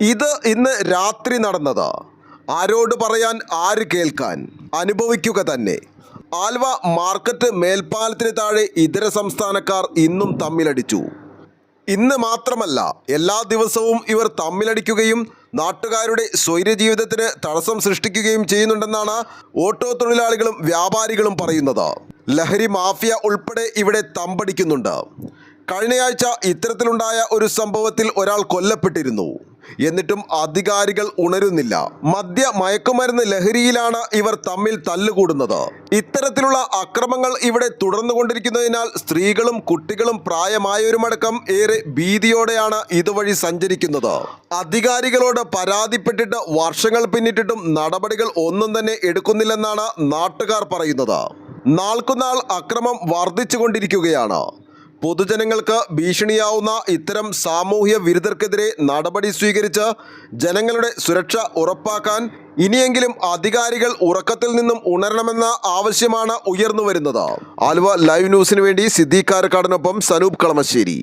ഇത് ഇന്ന് രാത്രി നടന്നത്. ആരോട് പറയാൻ ആര് കേൾക്കാൻ? അനുഭവിക്കുക തന്നെ. ആൽവ മാർക്കറ്റ് മേൽപ്പാലത്തിന് താഴെ ഇതര സംസ്ഥാനക്കാർ ഇന്നും തമ്മിലടിച്ചു. ഇന്ന് മാത്രമല്ല എല്ലാ ദിവസവും ഇവർ തമ്മിലടിക്കുകയും നാട്ടുകാരുടെ സ്വൈര്യജീവിതത്തിന് തടസ്സം സൃഷ്ടിക്കുകയും ചെയ്യുന്നുണ്ടെന്നാണ് ഓട്ടോ തൊഴിലാളികളും വ്യാപാരികളും പറയുന്നത്. ലഹരി മാഫിയ ഉൾപ്പെടെ ഇവിടെ തമ്പടിക്കുന്നുണ്ട്. കഴിഞ്ഞയാഴ്ച ഇത്തരത്തിലുണ്ടായ ഒരു സംഭവത്തിൽ ഒരാൾ കൊല്ലപ്പെട്ടിരുന്നു. എന്നിട്ടും അധികാരികൾ ഉണരുന്നില്ല. മദ്യ മയക്കുമരുന്ന് ലഹരിയിലാണ് ഇവർ തമ്മിൽ തല്ലുകൂടുന്നത്. ഇത്തരത്തിലുള്ള അക്രമങ്ങൾ ഇവിടെ തുടർന്നുകൊണ്ടിരിക്കുന്നതിനാൽ സ്ത്രീകളും കുട്ടികളും പ്രായമായവരുമടക്കം ഏറെ ഭീതിയോടെയാണ് ഇതുവഴി സഞ്ചരിക്കുന്നത്. അധികാരികളോട് പരാതിപ്പെട്ടിട്ട് വർഷങ്ങൾ പിന്നിട്ടിട്ടും നടപടികൾ ഒന്നും തന്നെ എടുക്കുന്നില്ലെന്നാണ് നാട്ടുകാർ പറയുന്നത്. നാൾക്കുനാൾ അക്രമം വർദ്ധിച്ചുകൊണ്ടിരിക്കുകയാണ്. പൊതുജനങ്ങൾക്ക് ഭീഷണിയാവുന്ന ഇത്തരം സാമൂഹ്യ വിരുദ്ധർക്കെതിരെ നടപടി സ്വീകരിച്ച് ജനങ്ങളുടെ സുരക്ഷ ഉറപ്പാക്കാൻ ഇനിയെങ്കിലും അധികാരികൾ ഉറക്കത്തിൽ നിന്നും ഉണരണമെന്ന ആവശ്യമാണ് ഉയർന്നു വരുന്നത് ആലുവ ലൈവ് ന്യൂസിന് വേണ്ടി സിദ്ദീഖ് കാരക്കാടിനൊപ്പം സനൂപ് കളമശ്ശേരി.